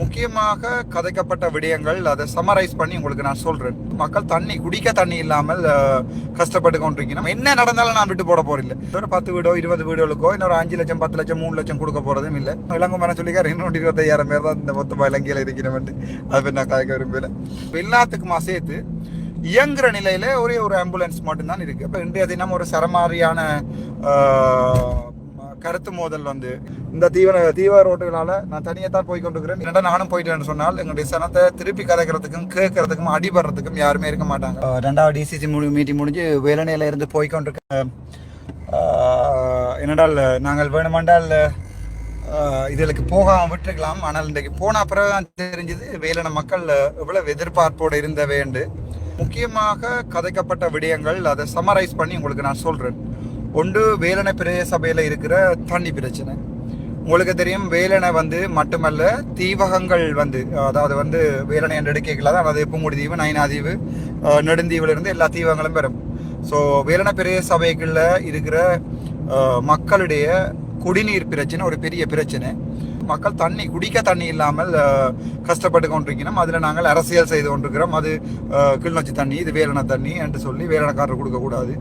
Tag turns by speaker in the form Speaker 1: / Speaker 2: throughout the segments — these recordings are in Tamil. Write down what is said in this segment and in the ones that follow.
Speaker 1: முக்கியமாக கதைக்கப்பட்ட விடயங்கள் அதை சம்மரைஸ் பண்ணி உங்களுக்கு நான் சொல்றேன். மக்கள் தண்ணி குடிக்க தண்ணி இல்லாமல் கஷ்டப்பட்டு கஷ்டப்பட்டு கொண்டிருக்கணும் என்ன நடந்தாலும் நான் விட்டு போட போறேன் ஒரு பத்து வீடோ இருபது வீடுகளுக்கோ இன்னொரு அஞ்சு லட்சம் பத்து லட்சம் மூணு லட்சம் கொடுக்க போறதும் இல்லை. இளங்குமரன் சொல்லிக்கார் இன்னொன்று இருபத்தையாயிரம் பேர் தான் இந்த மொத்தமாக இலங்கையில் இருக்கிறவன் அது நான் காய்க்க விரும்பல. எல்லாத்துக்குமா சேர்த்து இயங்குற நிலையில ஒரே ஒரு ஆம்புலன்ஸ் மட்டும்தான் இருக்கு. இப்போ இன்றைய தினம் ஒரு சரமாரியான கருத்து மோதல் வந்து இந்த தீவன தீவ ரோட்டுகளால் நான் தனியாக தான் போய் கொண்டிருக்கிறேன். என்னடா நானும் போயிட்டேன்னு சொன்னால் எங்களுடைய சனத்தை திருப்பி கதைக்கிறதுக்கும் கேட்கறதுக்கும் அடிபடுறதுக்கும் யாருமே இருக்க மாட்டாங்க. ரெண்டாவது டிசிசி முடி மீட்டிங் முடிஞ்சு வேலனையில் இருந்து போய் கொண்டிருக்கேன். என்னடால் நாங்கள் வேணுமென்றால் ஆஹ், இதுகளுக்கு போகாம விட்டுருக்கலாம். ஆனால் இன்றைக்கு போன பிறகு தெரிஞ்சது வேலன மக்கள் எவ்வளவு எதிர்பார்ப்போடு இருந்தவேண்டு முக்கியமாக கதைக்கப்பட்ட விடயங்கள் அதை சம்மரைஸ் பண்ணி உங்களுக்கு நான் சொல்கிறேன் ஒன்று வேலனை பிரதேச சபையில் இருக்கிற தண்ணி பிரச்சனை. உங்களுக்கு தெரியும் வேலனை வந்து மட்டுமல்ல தீவகங்கள் வந்து அதாவது வந்து வேலனை என்று தான் அதாவது பூங்குடி தீவு நைனாதீவு தீவு நெடுந்தீவுலேருந்து எல்லா தீவகங்களும் பெறும். ஸோ வேலனை பிரதேச சபைகளில் இருக்கிற மக்களுடைய குடிநீர் பிரச்சனை ஒரு பெரிய பிரச்சனை. மக்கள் தண்ணி குடிக்க தண்ணி இல்லாமல் கஷ்டப்பட்டு கொண்டிருக்கிறோம். அதில் நாங்கள் அரசியல் செய்து கொண்டிருக்கிறோம். அது கிளிநொச்சி தண்ணி இது வேலன தண்ணி என்று சொல்லி வேலனக்காரர் கொடுக்கக்கூடாது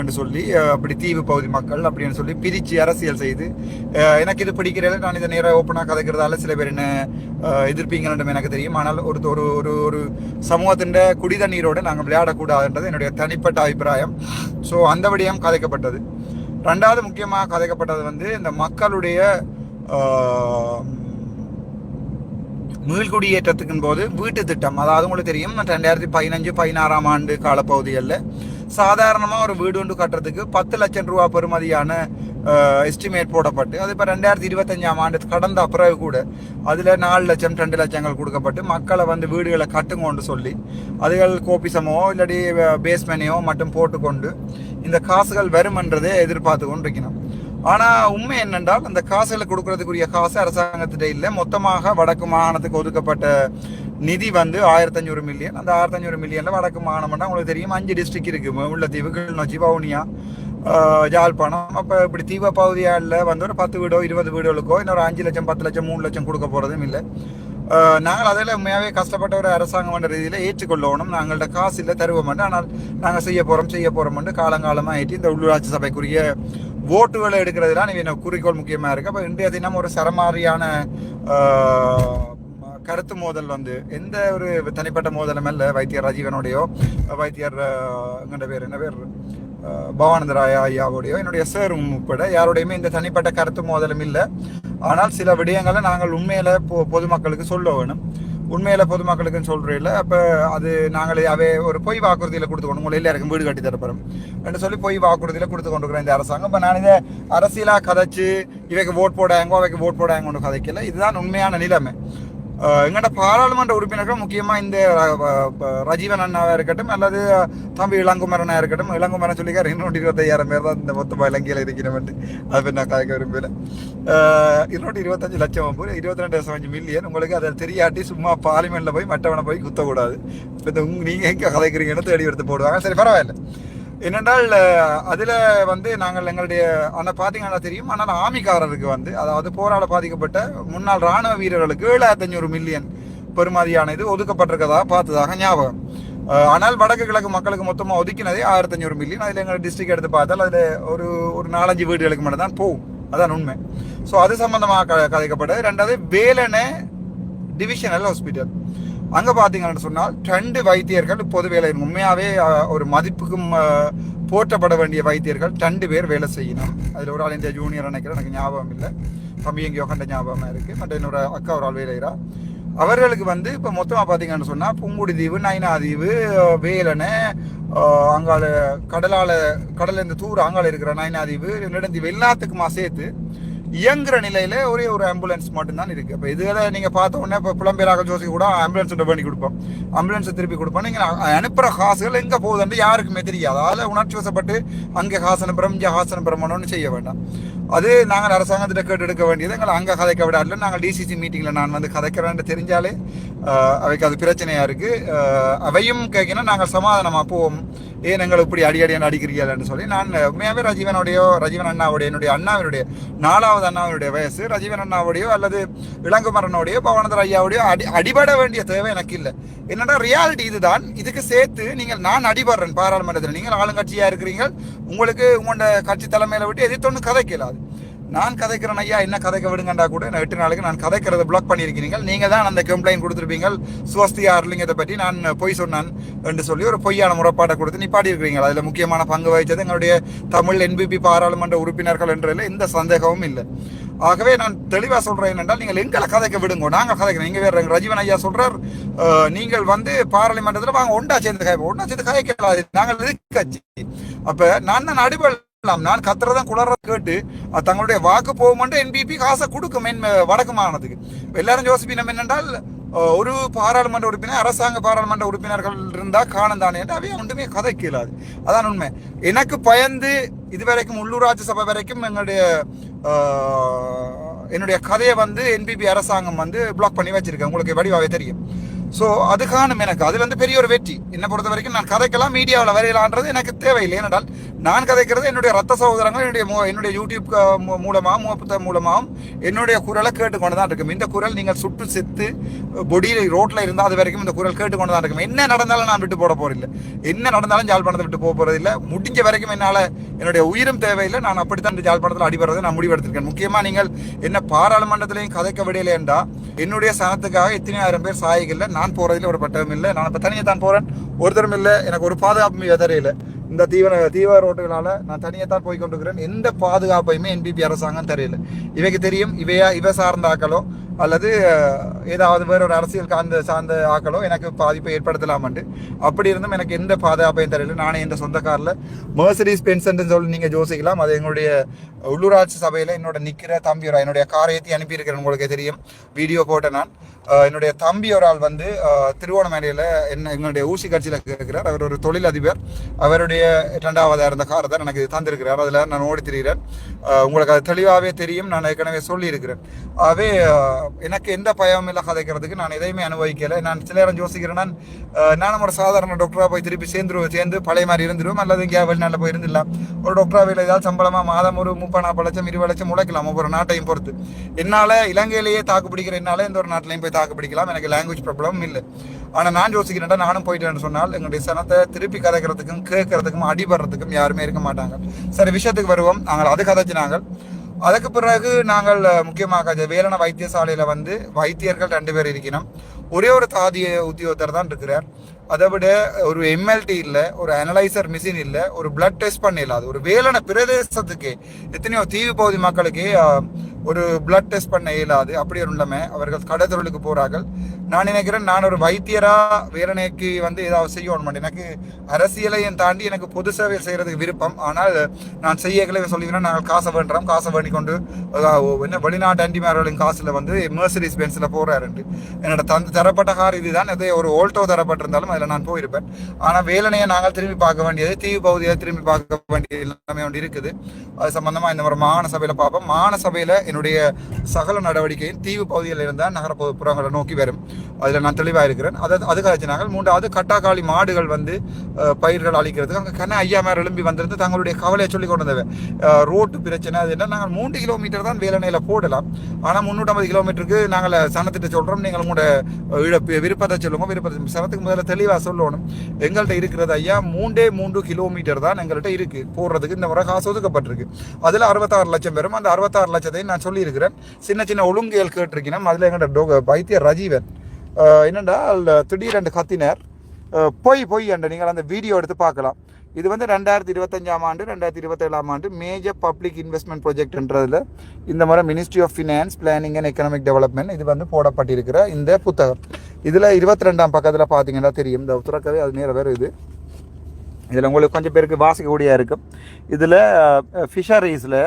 Speaker 1: என்று சொல்லி அப்படி தீவு பகுதி மக்கள் அப்படின்னு சொல்லி பிரித்து அரசியல் செய்து எனக்கு இது பிடிக்கிறதில்ல நான் இதை நேராக ஓப்பனாக கதைக்கிறதால சில பேர் என்ன எதிர்ப்பீங்கன்னு எனக்கு தெரியும். ஆனால் ஒரு ஒரு ஒரு ஒரு சமூகத்தின் குடி தண்ணீரோடு நாங்கள் விளையாடக்கூடாதுன்றது என்னுடைய தனிப்பட்ட அபிப்பிராயம். ஸோ அந்த விடயம் கதைக்கப்பட்டது. ரெண்டாவது முக்கியமாக கதைக்கப்பட்டது வந்து இந்த மக்களுடைய மீள்குடியேற்றத்துக்கும் போது வீட்டு திட்டம். அதாவது உங்களுக்கு தெரியும் ரெண்டாயிரத்தி பதினஞ்சு பதினாறாம் ஆண்டு காலப்பகுதிகளில் சாதாரணமாக ஒரு வீடு ஒன்று கட்டுறதுக்கு பத்து லட்சம் ரூபா பெறுமதியான எஸ்டிமேட் போடப்பட்டு அது இப்போ ரெண்டாயிரத்தி இருபத்தஞ்சாம் ஆண்டு கடந்த பிறகு கூட அதில் நாலு லட்சம் ரெண்டு லட்சங்கள் கொடுக்கப்பட்டு மக்களை வந்து வீடுகளை கட்டுங்கோன்னு சொல்லி அதுகள் கோபிசமோ இல்லாட்டி பேஸ்மெனையோ மட்டும் போட்டுக்கொண்டு இந்த காசுகள் வருமென்றதை எதிர்பார்த்து கொண்டிருக்கணும் ஆனா உண்மை என்னென்றால் அந்த காசுகளை கொடுக்கறதுக்குரிய காசு அரசாங்கத்திட்ட இல்லை. மொத்தமாக வடக்கு மாகாணத்துக்கு ஒதுக்கப்பட்ட நிதி வந்து ஆயிரத்தி அஞ்சூறு மில்லியன். அந்த ஆயிரத்தி அஞ்சூறு மில்லியன்ல வடக்கு மாகாணம்னா உங்களுக்கு தெரியும்? அஞ்சு டிஸ்ட்ரிக்ட் இருக்கு. முல்லைத்தீவு கிளிநொச்சி வவுனியா ஜாழ்ப்பாணம் யாழ்ப்பாணம். அப்ப இப்படி தீவ பகுதியால வந்து ஒரு பத்து வீடோ இருபது வீடுகளுக்கோ இன்னொரு அஞ்சு லட்சம் பத்து லட்சம் மூணு லட்சம் கொடுக்க போறதும் இல்லை. நாங்கள் அதில் உண்மையாகவே கஷ்டப்பட்ட ஒரு அரசாங்கம் ரீதியில் ஏற்றுக்கொள்ளணும். நாங்கள்ட்ட காசு இல்லை தருவோம் ஆனால் நாங்கள் செய்ய போகிறோம் செய்ய போறோம் காலங்காலமாக ஏற்றி இந்த உள்ளூராட்சி சபைக்குரிய ஓட்டுகளை எடுக்கிறதுலாம் இவன் குறிக்கோள் முக்கியமாக இருக்குது அப்போ இன்றைய தினம் ஒரு சரமாரியான கருத்து மோதல் வந்து எந்த ஒரு தனிப்பட்ட மோதலும் அல்ல. வைத்தியர் ராஜீவனுடையோ வைத்தியர் ஆஹ், எங்கட பேர் என்ன பேர்? ஆஹ், ஐயாவோடையோ என்னுடைய சேரும் உட்பட யாருடையுமே இந்த தனிப்பட்ட கருத்து மோதலும் இல்லை. ஆனால் சில விடயங்களை நாங்கள் உண்மையில் பொ பொதுமக்களுக்கு சொல்ல வேணும். உண்மையில் பொதுமக்களுக்குன்னு சொல்றதில்ல அப்போ அது நாங்களே அவை ஒரு பொய் வாக்குறுதியில் கொடுத்து கொண்டு உங்களை எல்லாருக்கும் வீடு கட்டி தரப்போம் என்று சொல்லி பொய் வாக்குறுதியில் கொடுத்து கொண்டிருக்கிறேன் இந்த அரசாங்கம். இப்போ நான் இதை அரசியலாக கதைச்சு இவைக்கு ஓட் போடாங்கோ அவைக்கு ஓட் போடாங்கன்னு கதைக்கல. இதுதான் உண்மையான நிலைமை. எங்கள்ட பாராளுமன்ற உறுப்பினர்கள் முக்கியமாக இந்த ரஜீவன் அண்ணாவாக இருக்கட்டும் அல்லது தம்பி இளங்குமரனாக இருக்கட்டும் இளங்குமரன் சொல்லிக்கார் இன்னொன்று இருபத்தையாயிரம் பேர் தான் இந்த மொத்தமாக இலங்கையில் இருக்கிறவன் அது நான் கலைக்க விரும்பல. இருநூற்றி இருபத்தஞ்சு லட்சம் பேர் இருபத்தி ரெண்டு அஞ்சு மில்லியன் உங்களுக்கு அதை தெரியாட்டி சும்மா பார்லிமெண்ட்டில் போய் மற்றவனை போய் குத்தக்கூடாது. இப்போ இந்த உங்க நீங்க எங்க தேடி எடுத்து போடுவாங்க. சரி பரவாயில்ல. என்னென்றால் அதில் வந்து நாங்கள் எங்களுடைய அந்த பார்த்தீங்கன்னா தெரியும். ஆனால் ஆமிக்காரருக்கு வந்து அதாவது போராட பாதிக்கப்பட்ட முன்னாள் ராணுவ வீரர்களுக்கு ஏழாயிரத்தி அஞ்சூறு மில்லியன் பெருமதியான இது ஒதுக்கப்பட்டிருக்கதா பார்த்ததாக ஞாபகம். ஆனால் வடக்கு கிழக்கு மக்களுக்கு மொத்தமாக ஒதுக்கினதே ஆயிரத்தி அஞ்சூறு மில்லியன். அதில் எங்கள் டிஸ்ட்ரிக்ட் எடுத்து பார்த்தால் அதில் ஒரு ஒரு நாலஞ்சு வீடுகளுக்கு மட்டும் தான் போகும். அதான் உண்மை. ஸோ அது சம்பந்தமாக க கதைக்கப்பட்டது. ரெண்டாவது வேலனை டிவிஷனல் ஹாஸ்பிட்டல் அங்க பாத்தீங்கன்னு சொன்னால் ரெண்டு வைத்தியர்கள் பொது வேலை உண்மையாவே ஒரு மதிப்புக்கும் போற்றப்பட வேண்டிய வைத்தியர்கள் ரெண்டு பேர் வேலை செய்யணும். அதுல ஒரு ஆள் இந்த ஜூனியர் நினைக்கிறேன் எனக்கு ஞாபகம் இல்லை. தம்பி எங்கேயோ கண்ட ஞாபகமா இருக்கு. மற்ற என்னோட அக்கா ஒரு ஆள் வேலைகிறா அவர்களுக்கு வந்து இப்போ மொத்தமாக பார்த்தீங்கன்னு சொன்னால் புங்குடி தீவு நைனாதீவு வேலனை அங்கால கடலால கடல்ல இந்த தூர் அங்கால இருக்கிற நைனாதீவு நெடுந்தீவு எல்லாத்துக்குமா சேர்த்து இயங்குற நிலையில ஒரே ஒரு ஆம்புலன்ஸ் மட்டும்தான் இருக்கு. இப்போ இதுல நீங்க பார்த்த உடனே இப்போ புலம்பெயராக ஜோசி கூட ஆம்புலன்ஸ் பண்ணி கொடுப்போம். ஆம்புலன்ஸை திருப்பி கொடுப்போம். நீங்க அனுப்புற காசுகள் எங்க போகுதுன்னு யாருக்குமே தெரியாது. அதால உணர்ச்சி வசப்பட்டு அங்கே காசு அனுப்புறோம் இங்கே காசு அனுப்புறோம்னு செய்ய வேண்டாம். அது நாங்கள் அரசாங்கத்திட்ட கேட்டு எடுக்க வேண்டியது எங்களை அங்கே கதைக்க விடாட்டில் நாங்கள் டிசிசி மீட்டிங்கில் நான் வந்து கதைக்கிறேன்னு தெரிஞ்சாலே அவைக்கு அது பிரச்சனையாக இருக்குது அவையும் கேட்கணும் நாங்கள் சமாதானமாக போவோம். ஏன் எங்களை இப்படி அடி அடியான அடிக்கிறீங்கன்னு சொல்லி நான் உண்மையாகவே ரஜீவனுடையோ ரஜீவன் அண்ணாவுடைய என்னுடைய அண்ணாவினுடைய நாலாவது அண்ணாவினுடைய வயசு ரஜீவன் அண்ணாவுடையோ அல்லது இளங்குமரனுடையோ பவனந்தர் ஐயாவுடையோ அடி அடிபட வேண்டிய தேவை எனக்கு இல்லை. என்னடா ரியாலிட்டி இதுதான். இதுக்கு சேர்த்து நீங்கள் நான் அடிபடுறேன் பாராளுமன்றத்தில். நீங்கள் ஆளுங்கட்சியாக இருக்கிறீங்க உங்களுக்கு உங்களோட கட்சி தலைமையில விட்டு எதிர்த்தொன்னு கதைக்கலாது. நான் கதைக்கிறேன் ஐயா என்ன கதைக்க விடுங்கண்டா கூட நான் எட்டு நாளுக்கு நான் கதைக்கிறத பிளாக் பண்ணியிருக்கிறீங்க. நீங்கள் தான் அந்த கம்ப்ளைண்ட் கொடுத்துருப்பீங்க. சுவஸ்தியா அருளிங்கத்தை பற்றி நான் பொய் சொன்னான் என்று சொல்லி ஒரு பொய்யான முறைப்பாட்டை கொடுத்து நிப்பாடி இருக்கிறீங்க அதில் முக்கியமான பங்கு வகித்தது எங்களுடைய தமிழ் என்பிபி பாராளுமன்ற உறுப்பினர்கள் என்றதில் எந்த சந்தேகமும் இல்லை. ஆகவே நான் தெளிவாக சொல்கிறேன் என்னென்றால் நீங்கள் எங்களை கதைக்க விடுங்க நாங்கள் கதைக்கிறோம். நீங்க வேறு ரஜீவன் ஐயா சொல்கிறார் நீங்கள் வந்து பாராளுமன்றத்தில் வாங்க ஒண்டா சேர்ந்து கதை ஒண்டா சேர்ந்து கதைக்கலாது நாங்கள் எதிர்க்கட்சி. அப்போ நான் தான் அடிபல் நான் கத்துறதான் குளர கேட்டு தங்களுடைய வாக்கு போகும்போது என்பிபி காசை கொடுக்கும் மென் வடக்கு மாகாணத்துக்கு. எல்லாரும் யோசிப்பினம் என்னென்றால் ஒரு பாராளுமன்ற உறுப்பினர் அரசாங்க பாராளுமன்ற உறுப்பினர்கள் இருந்தால் காணும் தானே என்று ஒன்றுமே கதை கேளாது அதான் உண்மை. எனக்கு பயந்து இதுவரைக்கும் உள்ளூராட்சி சபை வரைக்கும் எங்களுடைய என்னுடைய கதையை வந்து என்பிபி அரசாங்கம் வந்து பிளாக் பண்ணி வச்சிருக்கேன் உங்களுக்கு வடிவாவே தெரியும். ஸோ அது காணும் எனக்கு. அது வந்து பெரிய ஒரு வெற்றி. என்னை பொறுத்த வரைக்கும் நான் கதைக்கலாம் மீடியாவில் வரையலான்றது எனக்கு தேவையில்லை. ஏனென்றால் நான் கதைக்கிறது என்னுடைய ரத்த சகோதரங்கள் என்னுடைய மூ- என்னுடைய யூடியூப் மூலமாக மூலமாகவும் மூப்பத்த மூலமாகவும் என்னுடைய குரலை கேட்டுக்கொண்டு தான் இருக்கும். இந்த குரல் நீங்கள் சுட்டு செத்து பொடியில் ரோட்டில் இருந்தால் அது வரைக்கும் இந்த குரல் கேட்டுக்கொண்டு தான் இருக்கும். என்ன நடந்தாலும் நான் விட்டு போட போறதில்லை. என்ன நடந்தாலும் ஜாழ்ப்பாணத்தை விட்டு போக போறதில்லை. முடிஞ்ச வரைக்கும் என்னால் என்னுடைய உயிரும் தேவையில்லை. நான் அப்படித்தான் இந்த ஜாழ்ப்பாணத்தில் அடிபடுறதை நான் முடிவெடுத்திருக்கேன். முக்கியமாக நீங்கள் என்ன பாராளுமன்றத்திலையும் கதைக்க விடையிலேண்டா என்னுடைய சனத்துக்காக எத்தனை ஆயிரம் பேர் சாயகல்ல நான் நான் போகிறதுல ஒரு பட்டமும் இல்லை. நான் இப்போ தனியாக தான் போகிறேன் ஒருத்தரும் இல்லை. எனக்கு ஒரு பாதுகாப்பு எதறையில். இந்த தீவன தீவிர ரோட்டுகளால் நான் தனியாக தான் போய் கொண்டிருக்கிறேன். எந்த பாதுகாப்பையுமே என்பிபி அரசாங்கம் தெரியல இவைக்கு தெரியும் இவையா இவ சார்ந்த ஆக்களோ அல்லது ஏதாவது வேற ஒரு அரசியல் காந்த சார்ந்த ஆக்களோ எனக்கு பாதிப்பை ஏற்படுத்தலாமண்டு. அப்படி இருந்தும் எனக்கு எந்த பாதுகாப்பையும் தெரியல நானே என் சொந்த காரில் மர்சடிஸ் பென்சன் சொல்லி நீங்கள் யோசிக்கலாம். அது எங்களுடைய உள்ளூராட்சி சபையில் என்னோட நிற்கிற தம்பியோட என்னுடைய காரை ஏற்றி அனுப்பியிருக்கிறேன். உங்களுக்கு தெரியும். வீடியோ போட்டேன் நான். என்னுடைய தம்பி ஒரு ஆள் வந்து திருவோணமேடையில் திருவோணமலையில் என்ன எங்களுடைய ஊசி கட்சியில் இருக்கிறார். அவர் ஒரு தொழிலதிபர். அவருடைய இரண்டாவதாக இருந்த காரை தான் எனக்கு தந்திருக்கிறார். அதில் நான் ஓடி திரிகிறேன். உங்களுக்கு அது தெளிவாகவே தெரியும். நான் ஏற்கனவே சொல்லியிருக்கிறேன். ஆகவே எனக்கு எந்த பயமும் இல்லை கதைக்கிறதுக்கு. நான் எதையுமே அனுபவிக்கலை. நான் சில நேரம் யோசிக்கிறேன். நான் நானும் ஒரு சாதாரண டாக்டராக போய் திருப்பி சேர்ந்துருவோம் சேர்ந்து பழைய மாதிரி இருந்துருவோம் அல்லது இங்கே வெளிநாட்டில் போய் இருந்துடலாம். ஒரு டாக்டராக ஏதாவது சம்பளமாக மாதம் ஒரு முப்பது நாற்பது லட்சம் இருபது லட்சம் உழைக்கலாம் ஒவ்வொரு நாட்டையும் பொறுத்து. என்னால் இலங்கையிலேயே தாக்கு பிடிக்கிற என்னால் எந்த ஒரு நாட்டிலையும் போய் தாக்கு பிடிக்கலாம் எனக்கு லாங்குவேஜ் ப்ராப்ளமும் இல்லை. ஆனால் நான் யோசிக்கிறேன்டா நானும் போயிட்டேன்னு சொன்னால் எங்களுடைய சனத்தை திருப்பி கதைக்கிறதுக்கும் கேட்கறதுக்கும் அடிபடுறதுக்கும் யாருமே இருக்க மாட்டாங்க. சரி விஷயத்துக்கு வருவோம். நாங்கள் அது கதைச்சு நாங்கள் அதுக்கு பிறகு நாங்கள் முக்கியமாக வேலன வைத்தியசாலையில் வந்து வைத்தியர்கள் ரெண்டு பேர் இருக்கணும். ஒரே ஒரு தாதிய உத்தியோகத்தர் தான் இருக்கிறார். அதை விட ஒரு எம்எல்டி இல்லை ஒரு அனலைசர் மிஷின் இல்லை ஒரு பிளட் டெஸ்ட் பண்ண இல்லாது ஒரு வேலன பிரதேசத்துக்கு எத்தனையோ தீவு பகுதி மக்களுக்கு ஒரு பிளட் டெஸ்ட் பண்ண இயலாது. அப்படி ஒரு நிலைமை. அவர்கள் கடத்தொழிலுக்கு போகிறார்கள் நான் நினைக்கிறேன் நான் ஒரு வைத்தியரா வேலனைக்கு வந்து ஏதாவது செய்யணும் எனக்கு அரசியலையும் தாண்டி எனக்கு பொது சேவை செய்கிறதுக்கு விருப்பம். ஆனால் நான் செய்யக்கலை சொல்லிக்கிறேன் நாங்கள் காசை வேண்டுறோம். காசை வேண்டி கொண்டு என்ன வெளிநாட்டு அண்டிமார்களின் காசில் வந்து மெர்சரிஸ் பென்ஸில் போகிறாருண்டு என்னோட தந்து தரப்பட்ட கார் இதுதான். அதே ஒரு ஓல்டோ தரப்பட்டிருந்தாலும் அதில் நான் போயிருப்பேன். ஆனால் வேலனையை நாங்கள் திரும்பி பார்க்க வேண்டியது தீவு பகுதியை திரும்பி பார்க்க வேண்டிய எல்லாமே ஒன்று இருக்குது. அது சம்மந்தமாக இந்த ஒரு மாகாண சபையில் பார்ப்போம். மாகாண சபையில் என்னுடைய சகல நடவடிக்கையும் தீவு பகுதியில் இருந்தால் நகரப்புறங்களை நோக்கி வரும். அதில் நான் தெளிவாக இருக்கிறேன் அதை அதுக்காக நாங்கள் மூன்றாவது கட்டாக்காளி மாடுகள் வந்து பயிர்கள் அழிக்கிறதுக்கு அங்கே கண்ண ஐயா மேலே எழும்பி வந்திருந்து தங்களுடைய கவலையை சொல்லி கொண்டு வந்தவன் ரோட்டு பிரச்சனை அது என்ன நாங்கள் மூன்று கிலோமீட்டர் தான் வேலனையில் போடலாம். ஆனால் முந்நூற்றம்பது கிலோமீட்டருக்கு நாங்கள் சனத்திட்ட சொல்கிறோம் நீங்கள் உங்களோட இழப்பு விருப்பத்தை சொல்லுங்க விருப்பத்தை சனத்துக்கு முதல்ல தெளிவாக சொல்லணும். எங்கள்கிட்ட இருக்கிறது ஐயா மூன்றே மூன்று கிலோமீட்டர் தான் எங்கள்கிட்ட இருக்குது போடுறதுக்கு இந்த முறை காசு ஒதுக்கப்பட்டிருக்கு. அதில் அறுபத்தாறு லட்சம் பேரும் அந்த அறுபத்தாறு லட்சத்தையும் நான் சொல்லியிருக்கிறேன். சின்ன சின்ன ஒழுங்கியல் கேட்டிருக்கணும் அதில் எங்கள்கிட்ட டோ வைத்தியர் ரஜீவன். அஹ் திடீரென்று கத்தினர். பொய் பொய் என்ற நீங்கள் அந்த வீடியோ எடுத்து பார்க்கலாம். இது வந்து ரெண்டாயிரத்தி இருபத்தஞ்சாம் ஆண்டு ரெண்டாயிரத்தி இருபத்தேழாம் ஆண்டு மேஜர் பப்ளிக் இன்வெஸ்ட்மெண்ட் ப்ரொஜெக்ட்ன்றதில் இந்த முறை ministry of finance planning and economic development இது வந்து போடப்பட்டிருக்கிற இந்த புத்தகம். இதில் இருபத்தி ரெண்டாம் பக்கத்தில் பார்த்தீங்கன்னா தெரியும். இந்த உத்தரக்கதை அது நேர வேறு இது. இதில் உங்களுக்கு கொஞ்சம் பேருக்கு வாசிக்கக்கூடிய இருக்கும். இதில் ஃபிஷரீஸில்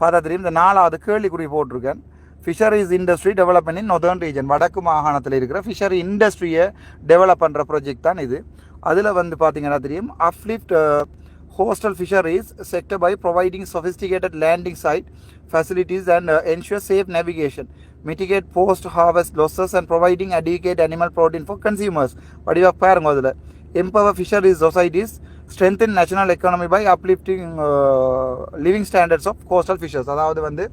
Speaker 1: பார்த்தா தெரியும் இந்த நாலாவது கேள்விக்குறி போட்டிருக்கேன் fisheries industry development in northern region வடக்கு மாகாணத்தில் இருக்கிற ஃபிஷரி இண்டஸ்ட்ரியை டெவலப் பண்ணுற ப்ராஜெக்ட் தான் இது அதில் வந்து பார்த்தீங்கன்னா தெரியும் uplift coastal fisheries sector by providing sophisticated landing site facilities and ensure safe navigation mitigate post harvest losses and providing adequate animal protein for consumers வடிவாக பாருங்க அதில் empower fisheries societies strengthen national economy by uplifting living standards of coastal fishers அதாவது வந்து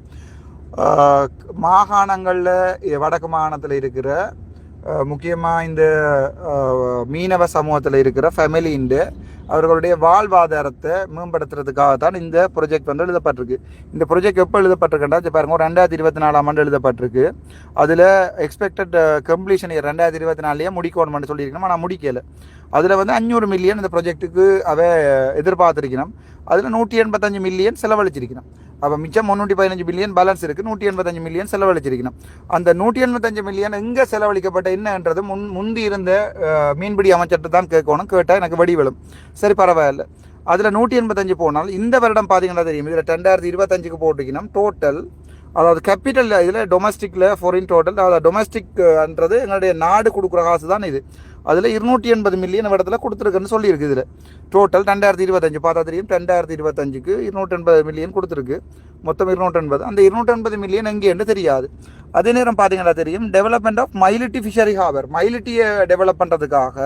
Speaker 1: மாகாணங்களில் வடக்கு மாகாணத்தில் இருக்கிற முக்கியமாக இந்த மீனவ சமூகத்தில் இருக்கிற ஃபேமிலிண்டு அவர்களுடைய வாழ்வாதாரத்தை மேம்படுத்துறதுக்காக தான் இந்த ப்ரொஜெக்ட் வந்து எழுதப்பட்டிருக்கு. இந்த ப்ரொஜெக்ட் எப்போ எழுதப்பட்டிருக்குன்னா இங்க பாருங்க. ஒரு ரெண்டாயிரத்தி இருபத்தி நாலாம் ஆண்டு எழுதப்பட்டிருக்கு. அதில் எக்ஸ்பெக்டட் கம்ப்ளீஷன் uh, ரெண்டாயிரத்தி இருபத்தி நாலுலேயே முடிக்கணும்னு சொல்லியிருக்கணும். ஆனால் முடிக்கலை. அதில் வந்து அஞ்சூறு மில்லியன் இந்த ப்ரொஜெக்ட்டுக்கு அவ எதிர்பார்த்துருக்கணும். அதில் நூற்றி எண்பத்தஞ்சு மில்லியன் செலவழிச்சிருக்கணும். அப்போ மிச்சம் முந்நூற்றி பதினஞ்சு மில்லியன் பேலன்ஸ் இருக்குது நூற்றி எண்பத்தஞ்சு மில்லியன் செலவழிச்சிருக்கணும். அந்த நூற்றி எண்பத்தஞ்சு மில்லியன் எங்கே செலவழிக்கப்பட்ட என்னன்றது முன் முந்தி இருந்த uh, மீன்பிடி அமைச்சர்கிட்ட தான் கேட்கணும். கேட்டால் எனக்கு வடி சரி பரவாயில்ல. அதில் நூற்றி எண்பத்தஞ்சு போனால் இந்த வருடம் பார்த்தீங்கன்னா தெரியும். இதில் ரெண்டாயிரத்தி இருபத்தஞ்சுக்கு போட்டிங்கன்னா டோட்டல் அதாவது கேபிட்டல் இதில் டொமஸ்டிக்கில் ஃபாரின் டோட்டல் அதாவது டொமஸ்டிக்ன்றது எங்களுடைய நாடு கொடுக்குற காசு தான் இது. அதில் இருநூற்றி எண்பது மில்லியன் இடத்துல கொடுத்துருக்குன்னு சொல்லியிருக்கு இதில். டோட்டல் ரெண்டாயிரத்தி இருபத்தஞ்சு பார்த்தா தெரியும். ரெண்டாயிரத்தி இருபத்தஞ்சுக்கு இருநூற்றி எண்பது மில்லியன் கொடுத்துருக்கு. மொத்தம் இருநூற்றி எண்பது. அந்த இருநூற்றி எண்பது மில்லியன் எங்கேன்னு தெரியாது. அதே நேரம் பார்த்தீங்கன்னா தெரியும் development of Myliddy fishery harbour மைலிட்டியை develop பண்ணுறதுக்காக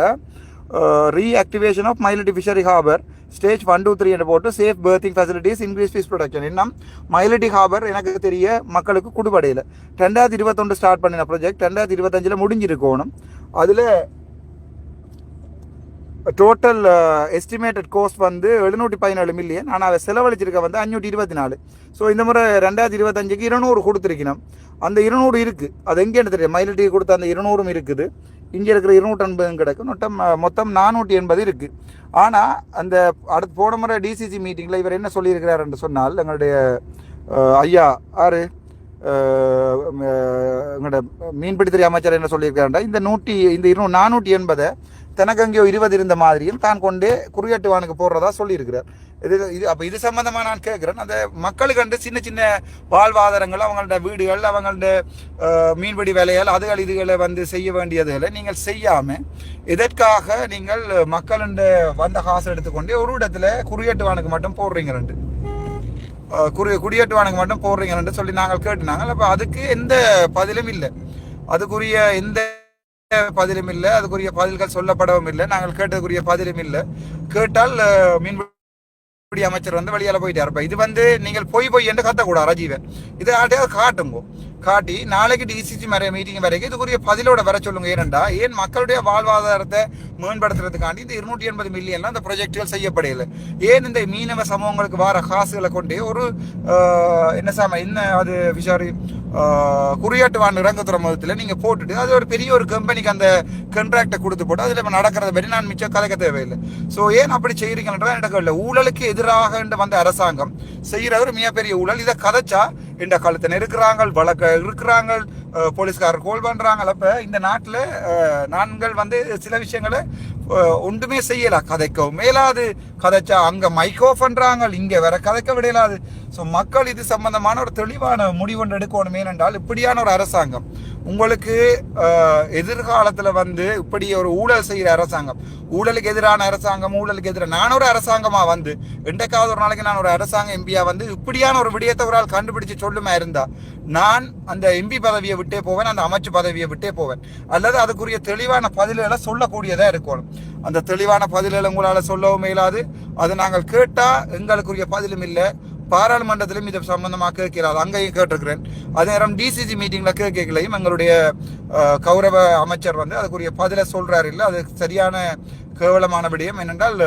Speaker 1: reactivation of Myliddy fishery harbour stage one two three என்று போட்டு safe berthing facilities increase fish production இன்னும் மயிலிட்டி ஹாபர் எனக்கு தெரிய மக்களுக்கு குடுபடையில். ரெண்டாயிரத்தி இருபத்தொன்று ஸ்டார்ட் பண்ணின ப்ராஜெக்ட் ரெண்டாயிரத்தி இருபத்தஞ்சில் முடிஞ்சிருக்கணும். அதில் டோட்டல் எஸ்டிமேட்டட் uh, கோஸ்ட் வந்து எழுநூற்றி பதினேழு மில்லியன் ஆனால் அதை செலவழிச்சிருக்க வந்து அஞ்சூற்றி இருபத்தி நாலு. ஸோ இந்த முறை ரெண்டாயிரத்தி இருபத்தஞ்சுக்கு இருநூறு கொடுத்துருக்கணும். அந்த இருநூறு இருக்குது அது எங்கேன்னு தெரியும் மைலிட்டி கொடுத்த அந்த இருநூறும் இருக்குது. இங்கே இருக்கிற இருநூற்றி ஐம்பதும் கிடக்கும். மொத்தம் மொத்தம் நானூற்றி எண்பது இருக்குது ஆனால் அந்த அடுத்து போன முறை டிசிசி மீட்டிங்கில் இவர் என்ன சொல்லியிருக்கிறார் என்று சொன்னால் எங்களுடைய ஐயா ஆறு எங்களோட மீன்பிடித்துறை அமைச்சர் என்ன சொல்லியிருக்காருன்னா இந்த நூற்றி இந்த இரு நானூற்றி எண்பதை தனக்கு அங்கேயோ இருபது இருந்த மாதிரியும் தான் கொண்டே குறியட்டுவானுக்கு போடுறதா சொல்லியிருக்கிறார். இது இது அப்போ இது சம்மந்தமாக நான் கேட்குறேன். அந்த மக்களுக்கு வந்து சின்ன சின்ன வாழ்வாதாரங்கள் அவங்களோட வீடுகள் அவங்களோட மீன்பிடி வேலைகள் அதுகள் இதுகளை வந்து செய்ய வேண்டியதுகளை நீங்கள் செய்யாமல் இதற்காக நீங்கள் மக்களுடைய வந்த காசு எடுத்துக்கொண்டு ஒரு இடத்துல குறியட்டுவானுக்கு மட்டும் போடுறீங்க ரெண்டு குறி குடியேற்றுவானுக்கு மட்டும் போடுறீங்கன்னு சொல்லி நாங்கள் கேட்டுனாங்க. அப்போ அதுக்கு எந்த பதிலும் இல்லை. அதுக்குரிய எந்த பதிலும் இல்லை அதுக்குரிய பதில்கள் சொல்லப்படவும் இல்லை. நாங்கள் கேட்டதுக்குரிய பதிலும் இல்லை. கேட்டால் மீன்பிடி அமைச்சர் வந்து வெளியால போயிட்டார். இது வந்து நீங்கள் பொய் பொய் என்று கத்தக்கூடாது ரஜீவன். இதை யார்ட்டையாவது காட்டுங்க. காட்டி நாளைக்கு டிசிசி வர மீட்டிங் வரைக்கும் இதுக்குரிய பதிலோட வர சொல்லுங்க. ஏனண்டா ஏன் மக்களுடைய வாழ்வாதாரத்தை மேம்படுத்துறதுக்காண்டி இந்த இருநூற்றி எண்பது மில்லியன்லாம் அந்த ப்ரொஜெக்டுகள் செய்யப்படையில ஏன் இந்த மீனவ சமூகங்களுக்கு வர காசுகளை கொண்டு ஒரு என்ன சாம என்ன அது விஷாரி குறியாட்டுவான் இறங்கு மதத்தில் நீங்கள் போட்டுட்டு அது ஒரு பெரிய ஒரு கம்பெனிக்கு அந்த கண்ட்ராக்டை கொடுத்து போட்டு அதில் இப்போ நடக்கிறத பற்றி நான் மிச்சம் கலைக்க தேவையில்லை. ஸோ ஏன் அப்படி செய்கிறீங்கன்றதான் எனக்கு இல்லை ஊழலுக்கு எதிராக வந்த அரசாங்கம் செய்கிற ஒரு மிகப்பெரிய ஊழல். இதை கதைச்சா இந்த காலத்தில் இருக்கிறாங்க வழக்க இருக்கிறாங்க போலீஸ்காரர் கோல் பண்ணுறாங்கள அப்போ இந்த நாட்டில் நாங்கள் வந்து சில விஷயங்களை ஒன்றுமே செய்யலை. கதைக்கவும் மேலாது. கதைச்சா அங்கே மைக்கோ பண்றாங்க இங்கே வேற கதைக்க விடையலாது. ஸோ மக்கள் இது சம்பந்தமான ஒரு தெளிவான முடிவு ஒன்று எடுக்கணும் ஏனென்றால் இப்படியான ஒரு அரசாங்கம் உங்களுக்கு எதிர்காலத்தில் வந்து இப்படி ஒரு ஊழல் செய்கிற அரசாங்கம் ஊழலுக்கு எதிரான அரசாங்கம் ஊழலுக்கு எதிராக நான் ஒரு அரசாங்கமாக வந்து என்றைக்காவது ஒரு நாளைக்கு நான் ஒரு அரசாங்க எம்பியா வந்து இப்படியான ஒரு விடயத்தை ஒரு ஆள் கண்டுபிடிச்சு சொல்லுமா இருந்தா நான் அந்த எம்பி பதவியை விட்டே போவேன் அந்த அமைச்சு பதவியை விட்டே போவேன். அல்லது அதுக்குரிய தெளிவான பதில்களை சொல்லக்கூடியதாக இருக்கணும். அந்த தெளிவான பதில்களை உங்களால் சொல்லவும் இயலாது. அது நாங்கள் கேட்டால் எங்களுக்குரிய பதிலும் இல்லை. பாராளுமன்றத்திலும் இது சம்பந்தமாக கேட்கிறார். அங்கேயும் கேட்டிருக்கிறேன். அதே நேரம் டிசிசி மீட்டிங்கில் கேட்கலையும் எங்களுடைய கௌரவ அமைச்சர் வந்து அதுக்குரிய பதிலை சொல்கிறார் இல்லை. அது சரியான கேவலமான விடயம் என்னென்றால்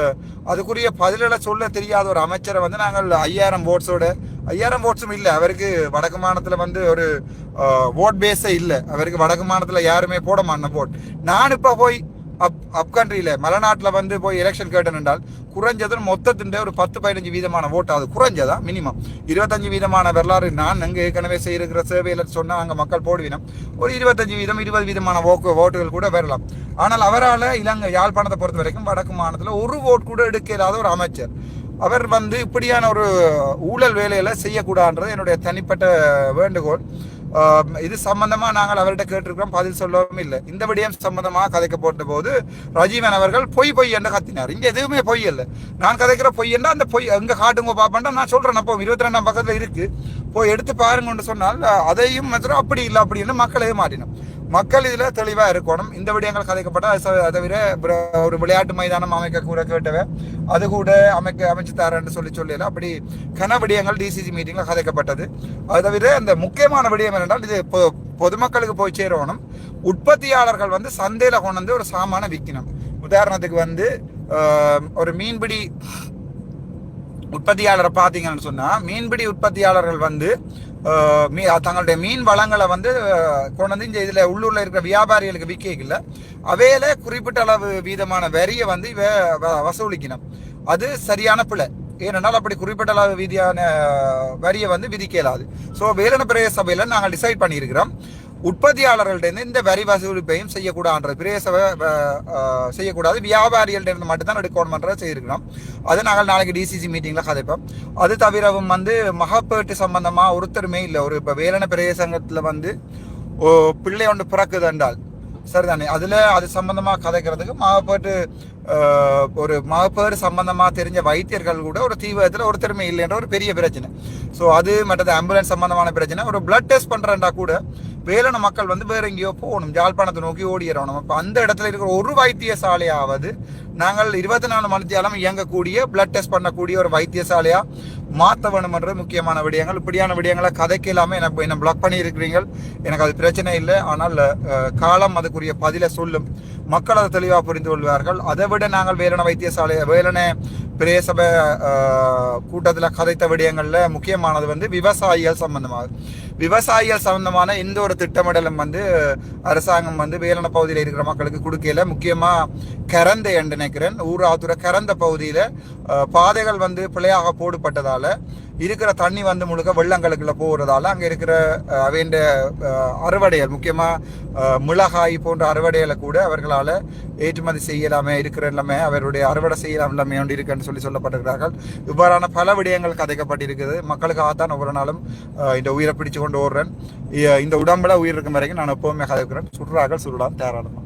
Speaker 1: அதுக்குரிய பதிலில் சொல்ல தெரியாத ஒரு அமைச்சரை வந்து நாங்கள் ஐயாயிரம் ஓட்ஸோட ஐயாயிரம் ஓட்ஸும் இல்லை. அவருக்கு வடக்கு மாநிலத்தில் வந்து ஒரு ஓட் பேஸே இல்லை. அவருக்கு வடக்கு மாநிலத்தில் யாருமே போட மாட்டேன் ஓட் நான் இப்போ போய் அப் அப் கண்ட்ரியில் மலைநாட்டில் வந்து போய் எலெக்ஷன் கேட்டேன் என்றால் குறைஞ்சது மொத்தத்தின் ஒரு பத்து பதினஞ்சு வீதமான ஓட்டு அது குறைஞ்சதா? மினிமம் இருபத்தஞ்சு வீதமான வரலாறு நான் அங்கே ஏற்கனவே செய்திருக்கிற சேவையில் சொன்னால் அங்கே மக்கள் போடுவினோம் ஒரு இருபத்தஞ்சு வீதம் இருபது வீதமான ஓக்கு ஓட்டுகள் கூட வரலாம். ஆனால் அவரால் இலங்கை யாழ்ப்பாணத்தை பொறுத்த வரைக்கும் வடக்கு மாநிலத்தில் ஒரு ஓட் கூட எடுக்க இல்லாத ஒரு அமைச்சர். அவர் வந்து இப்படியான ஒரு ஊழல் வேலையில் செய்யக்கூடாதுன்றது என்னுடைய தனிப்பட்ட வேண்டுகோள். இது சம்பந்தமா நாங்கள் அவர்கிட்ட கேட்டிருக்கிறோம் பதில் சொல்லவும் இல்லை. இந்த விடயம் சம்பந்தமா கதைக்க போட்ட போது ரஜீவன் அவர்கள் பொய் பொய் என்று கத்தினார். இங்க எதுவுமே பொய் இல்லை. நான் கதைக்கிற பொய் என்ன அந்த பொய் எங்க காட்டுங்க பாப்பேன்டா நான் சொல்றேன். அப்போ இருபத்தி ரெண்டாம் பக்கத்துல இருக்கு. போய் எடுத்து பாருங்கன்னு சொன்னால் அதையும் மாத்திரம் அப்படி இல்லை அப்படின்னு மக்கள் ஏமாறினோம் மக்கள் இதில் தெளிவாக இருக்கணும். இந்த விடயங்கள் கதைக்கப்பட்ட அது அதை தவிர ஒரு விளையாட்டு மைதானம் அமைக்க கூட கேட்டவன் அது கூட அமைக்க அமைச்சு தரேன்னு சொல்லி சொல்லல அப்படி கன விடயங்கள் டிசிசி மீட்டிங்கில் கதைக்கப்பட்டது. அது தவிர இந்த முக்கியமான விடயம் என்னென்றால் இது பொ- பொதுமக்களுக்கு போய் சேரணும். உற்பத்தியாளர்கள் வந்து சந்தையில் கொண்டு வந்து ஒரு சாமான விற்கணும் உதாரணத்துக்கு வந்து ஒரு மீன்பிடி உற்பத்தியாளரை பார்த்தீங்கன்னு சொன்னால் மீன்பிடி உற்பத்தியாளர்கள் வந்து மீ தங்களுடைய மீன் வளங்களை வந்து கொண்டு வந்து இந்த இதில் உள்ளூரில் இருக்கிற வியாபாரிகளுக்கு விற்கல அவையில குறிப்பிட்ட அளவு வீதமான வரியை வந்து இவ வ- வசூலிக்கணும். அது சரியான பிழை. ஏனென்றால் அப்படி குறிப்பிட்ட அளவு வீதியான வரியை வந்து விதிக்க இயலாது ஸோ வேலன பிரதேச சபையில் நாங்கள் டிசைட் பண்ணியிருக்கிறோம். உற்பத்தியாளர்கள்ட்ட இந்த வரி வசூலிப்பையும் செய்யக்கூடாது பிரதேச செய்யக்கூடாது வியாபாரிகள்ட்ட இருந்து மட்டும் தான் எடுக்கணும்ன்றதை செய்திருக்கிறோம். அது நாங்கள் நாளைக்கு டிசிசி மீட்டிங்கில் கதைப்போம் அது தவிரவும் வந்து மகப்பேட்டு சம்பந்தமாக ஒருத்தருமே இல்லை. ஒரு இப்போ வேலன பிரதேசங்கத்துல வந்து ஓ, பிள்ளை ஒன்று பிறக்குது என்றால் சரிதானே? அதில் அது சம்பந்தமாக கதைக்கிறதுக்கு மகப்பேட்டு ஒரு மகப்பேறு சம்பந்தமாக தெரிஞ்ச வைத்தியர்கள் கூட ஒரு தீவிரத்துல ஒருத்தருமே இல்லைன்ற ஒரு பெரிய பிரச்சனை. ஸோ அது மற்றது ஆம்புலன்ஸ் சம்பந்தமான பிரச்சனை. ஒரு பிளட் டெஸ்ட் பண்ணுறேன்டா கூட வேலன மக்கள் வந்து வேற எங்கேயோ போகணும் ஜாழ்ப்பாணத்தை நோக்கி ஓடிடணும் இப்போ அந்த இடத்துல இருக்கிற ஒரு வைத்தியசாலையாவது நாங்கள் இருபத்தி நாலு மணித்தியாலும் இயங்கக்கூடிய பிளட் டெஸ்ட் பண்ணக்கூடிய ஒரு வைத்தியசாலையா மாற்ற வேணுமன்ற முக்கியமான விடயங்கள். இப்படியான விடயங்களை கதைக்கு இல்லாமல் எனக்கு என்ன பிளாக் பண்ணி இருக்கிறீங்க எனக்கு அது பிரச்சனை இல்லை. ஆனால் காலம் அதுக்குரிய பதிலை சொல்லும். மக்கள் அதை தெளிவாக புரிந்து கொள்வார்கள். அதை விட நாங்கள் வேலன வைத்தியசாலை வேலன பிரேசபை கூட்டத்தில் கதைத்த விடயங்களில் முக்கியமானது வந்து விவசாயிகள் சம்பந்தமாகும் விவசாயிகள் சம்பந்தமான எந்த ஒரு திட்டமிடலும் வந்து அரசாங்கம் வந்து வேலன பகுதியில் இருக்கிற மக்களுக்கு கொடுக்கல. முக்கியமா கரந்தை என்று நினைக்கிறேன். ஊராத்துற கரந்த பகுதியில பாதைகள் வந்து பிழையாக போடுபட்டதால் இருக்கிற தண்ணி வந்து முழுக்க வெள்ளங்களுக்குள்ள போகிறதால அங்கே இருக்கிற அஹ், அவைண்ட அறுவடைகள் முக்கியமாக மிளகாய் போன்ற அறுவடைகளை கூட அவர்களால் ஏற்றுமதி செய்யலாமே இருக்கிற எல்லாமே அவருடைய அறுவடை செய்யலாம் எல்லாமே ஒன்று இருக்குன்னு சொல்லி சொல்லப்பட்டிருக்கிறார்கள். இவ்வாறான பல விடயங்கள் கதைக்கப்பட்டிருக்குது. மக்களுக்காகத்தான் ஒவ்வொரு நாளும் இந்த உயிரை பிடிச்சு கொண்டு ஓடுறேன். இந்த உடம்புல உயிர் இருக்கும் வரைக்கும் நான் எப்பவுமே கதைக்கிறேன். சுடுறார்கள் சுருடான் தேராளமா